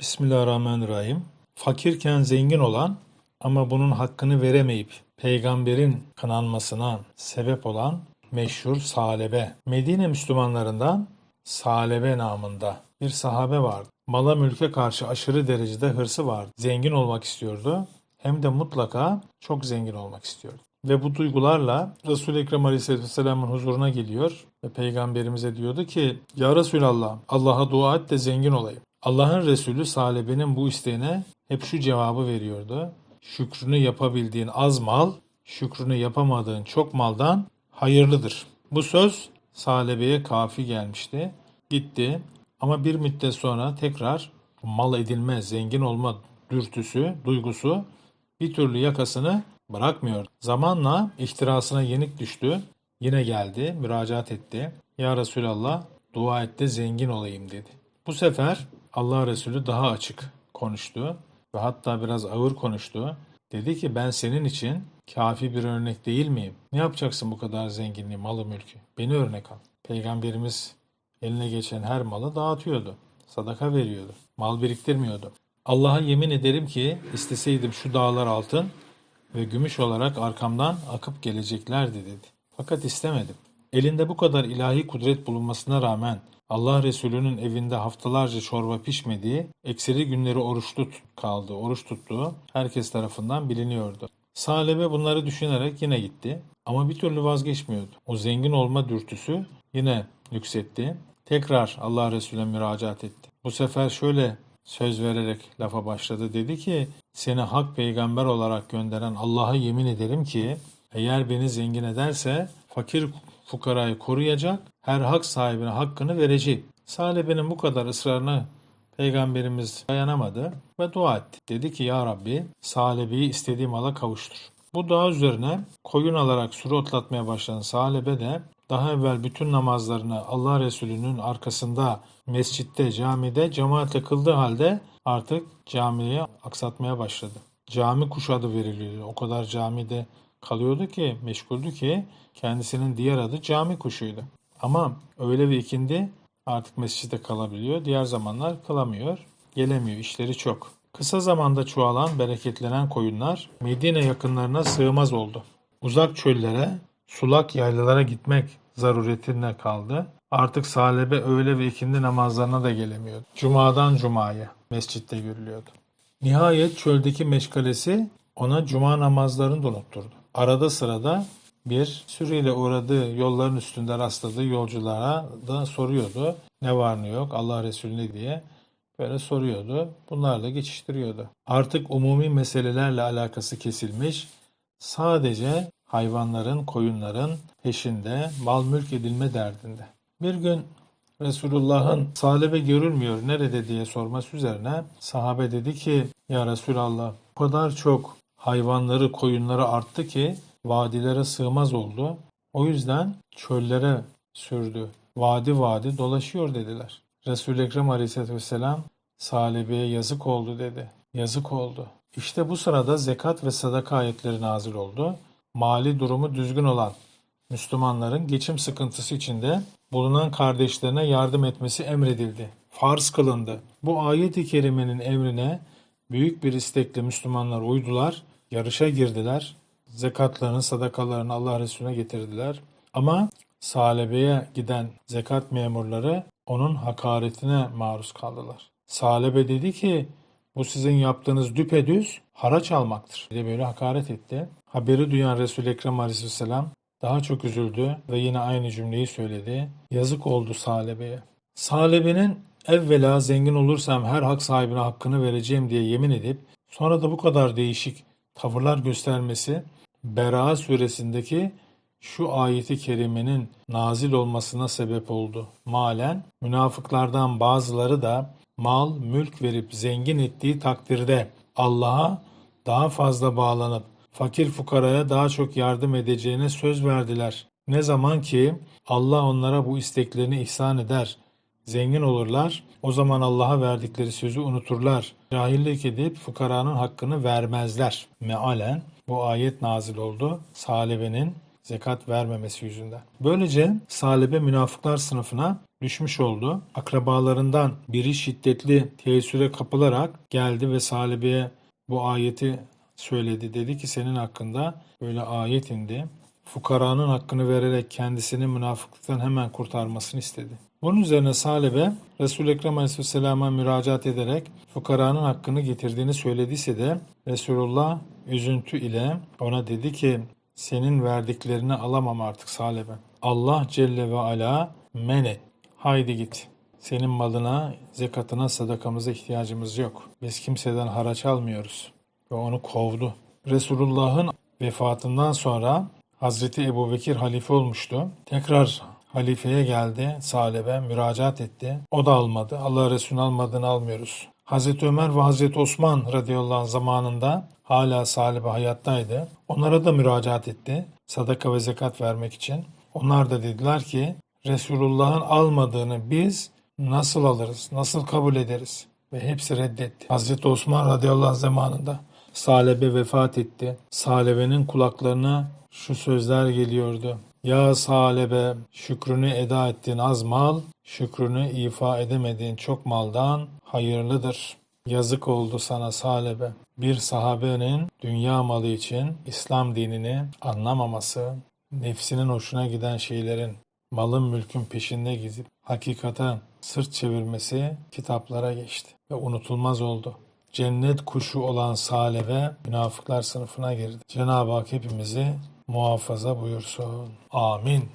Bismillahirrahmanirrahim. Fakirken zengin olan ama bunun hakkını veremeyip peygamberin kınanmasına sebep olan meşhur Salebe. Medine Müslümanlarından Salebe namında bir sahabe vardı. Mala mülke karşı aşırı derecede hırsı vardı. Zengin olmak istiyordu. Hem de mutlaka çok zengin olmak istiyordu. Ve bu duygularla Resul-i Ekrem Aleyhisselatü Vesselam'ın huzuruna geliyor ve peygamberimize diyordu ki Ya Resulallah Allah'a dua et de zengin olayım. Allah'ın Resulü Salebe'nin bu isteğine hep şu cevabı veriyordu. Şükrünü yapabildiğin az mal, şükrünü yapamadığın çok maldan hayırlıdır. Bu söz Salebe'ye kafi gelmişti. Gitti ama bir müddet sonra tekrar mal edilme, zengin olma dürtüsü, duygusu bir türlü yakasını bırakmıyor. Zamanla ihtirasına yenik düştü. Yine geldi, müracaat etti. Ya Resulallah dua et de zengin olayım dedi. Bu sefer Allah Resulü daha açık konuştu ve hatta biraz ağır konuştu. Dedi ki ben senin için kafi bir örnek değil miyim? Ne yapacaksın bu kadar zenginliği, malı mülkü? Beni örnek al. Peygamberimiz eline geçen her malı dağıtıyordu. Sadaka veriyordu. Mal biriktirmiyordu. Allah'a yemin ederim ki isteseydim şu dağlar altın ve gümüş olarak arkamdan akıp geleceklerdi dedi. Fakat istemedim. Elinde bu kadar ilahi kudret bulunmasına rağmen Allah Resulü'nün evinde haftalarca çorba pişmediği, ekseri günleri oruçlu kaldı, oruç tuttuğu herkes tarafından biliniyordu. Salebe bunları düşünerek yine gitti ama bir türlü vazgeçmiyordu. O zengin olma dürtüsü yine yükseltti. Tekrar Allah Resulü'ne müracaat etti. Bu sefer şöyle söz vererek lafa başladı. Dedi ki seni hak peygamber olarak gönderen Allah'a yemin ederim ki eğer beni zengin ederse fakir fukarayı koruyacak, her hak sahibine hakkını verecek. Salebe'nin bu kadar ısrarına Peygamberimiz dayanamadı ve dua etti. Dedi ki ya Rabbi Salebe'yi istediğim mala kavuştur. Bu dua üzerine koyun alarak sürü otlatmaya başlayan Salebe de daha evvel bütün namazlarını Allah Resulü'nün arkasında mescitte, camide cemaatle kıldığı halde artık camiye aksatmaya başladı. Cami kuş adı veriliyordu. O kadar camide kalıyordu ki, meşguldü ki kendisinin diğer adı cami kuşuydu. Ama öğle ve ikindi artık mescitte kalabiliyor. Diğer zamanlar kalamıyor, gelemiyor. İşleri çok. Kısa zamanda çoğalan, bereketlenen koyunlar Medine yakınlarına sığmaz oldu. Uzak çöllere, sulak yaylalara gitmek zaruretine kaldı. Artık salebe öğle ve ikindi namazlarına da gelemiyordu. Cuma'dan cumaya mescitte görülüyordu. Nihayet çöldeki meşgalesi ona cuma namazlarını da unutturdu. Arada sırada bir sürüyle uğradığı yolların üstünde rastladığı yolculara da soruyordu. Ne var ne yok Allah Resulü ne diye böyle soruyordu. Bunlarla geçiştiriyordu. Artık umumi meselelerle alakası kesilmiş. Sadece hayvanların, koyunların peşinde mal mülk edilme derdinde. Bir gün Resulullah'ın salebe görülmüyor nerede diye sorması üzerine sahabe dedi ki ya Resulallah o kadar çok hayvanları koyunları arttı ki vadilere sığmaz oldu. O yüzden çöllere sürdü. Vadi vadi dolaşıyor dediler. Resul-i Ekrem Aleyhisselatü Vesselam salebeye yazık oldu dedi. Yazık oldu. İşte bu sırada zekat ve sadaka ayetleri nazil oldu. Mali durumu düzgün olan Müslümanların geçim sıkıntısı içinde bulunan kardeşlerine yardım etmesi emredildi. Farz kılındı. Bu ayet-i kerimenin emrine büyük bir istekle Müslümanlar uydular, yarışa girdiler. Zekatlarını, sadakalarını Allah Resulüne getirdiler. Ama salebeye giden zekat memurları onun hakaretine maruz kaldılar. Salebe dedi ki bu sizin yaptığınız düpedüz haraç almaktır. Bir de böyle hakaret etti. Haberi duyan Resul-i Ekrem Aleyhisselam daha çok üzüldü ve yine aynı cümleyi söyledi. Yazık oldu Salebe'ye. Salebe'nin evvela zengin olursam her hak sahibine hakkını vereceğim diye yemin edip sonra da bu kadar değişik tavırlar göstermesi Bera suresindeki şu ayeti kerimenin nazil olmasına sebep oldu. Malen münafıklardan bazıları da mal, mülk verip zengin ettiği takdirde Allah'a daha fazla bağlanıp fakir fukaraya daha çok yardım edeceğine söz verdiler. Ne zaman ki Allah onlara bu isteklerini ihsan eder, zengin olurlar, o zaman Allah'a verdikleri sözü unuturlar. Cahillik edip fukaranın hakkını vermezler. Mealen bu ayet nazil oldu. Salebenin zekat vermemesi yüzünden. Böylece salebe münafıklar sınıfına düşmüş oldu. Akrabalarından biri şiddetli teessüre kapılarak geldi ve Salibe'ye bu ayeti söyledi. Dedi ki senin hakkında böyle ayet indi. Fukaranın hakkını vererek kendisini münafıklıktan hemen kurtarmasını istedi. Bunun üzerine Salebe Resul-i Ekrem Aleyhisselam'a müracaat ederek fukaranın hakkını getirdiğini söylediyse de Resulullah üzüntü ile ona dedi ki senin verdiklerini alamam artık Salebe. Allah Celle ve Ala men et. Haydi git. Senin malına, zekatına, sadakamıza ihtiyacımız yok. Biz kimseden haraç almıyoruz. Ve onu kovdu. Resulullah'ın vefatından sonra Hazreti Ebu Bekir halife olmuştu. Tekrar halifeye geldi. Salebe müracaat etti. O da almadı. Allah Resulü'nün almadığını almıyoruz. Hazreti Ömer ve Hazreti Osman radıyallahu anh zamanında hala Salebe hayattaydı. Onlara da müracaat etti. Sadaka ve zekat vermek için. Onlar da dediler ki Resulullah'ın almadığını biz nasıl alırız, nasıl kabul ederiz? Ve hepsi reddetti. Hazreti Osman radıyallahu anh zamanında Salebe vefat etti. Salebe'nin kulaklarına şu sözler geliyordu. Ya Salebe şükrünü eda ettiğin az mal, şükrünü ifa edemediğin çok maldan hayırlıdır. Yazık oldu sana Salebe. Bir sahabenin dünya malı için İslam dinini anlamaması, nefsinin hoşuna giden şeylerin, malın mülkün peşinde gidip hakikate sırt çevirmesi kitaplara geçti ve unutulmaz oldu. Cennet kuşu olan Salebe münafıklar sınıfına girdi. Cenab-ı Hak hepimizi muhafaza buyursun. Amin.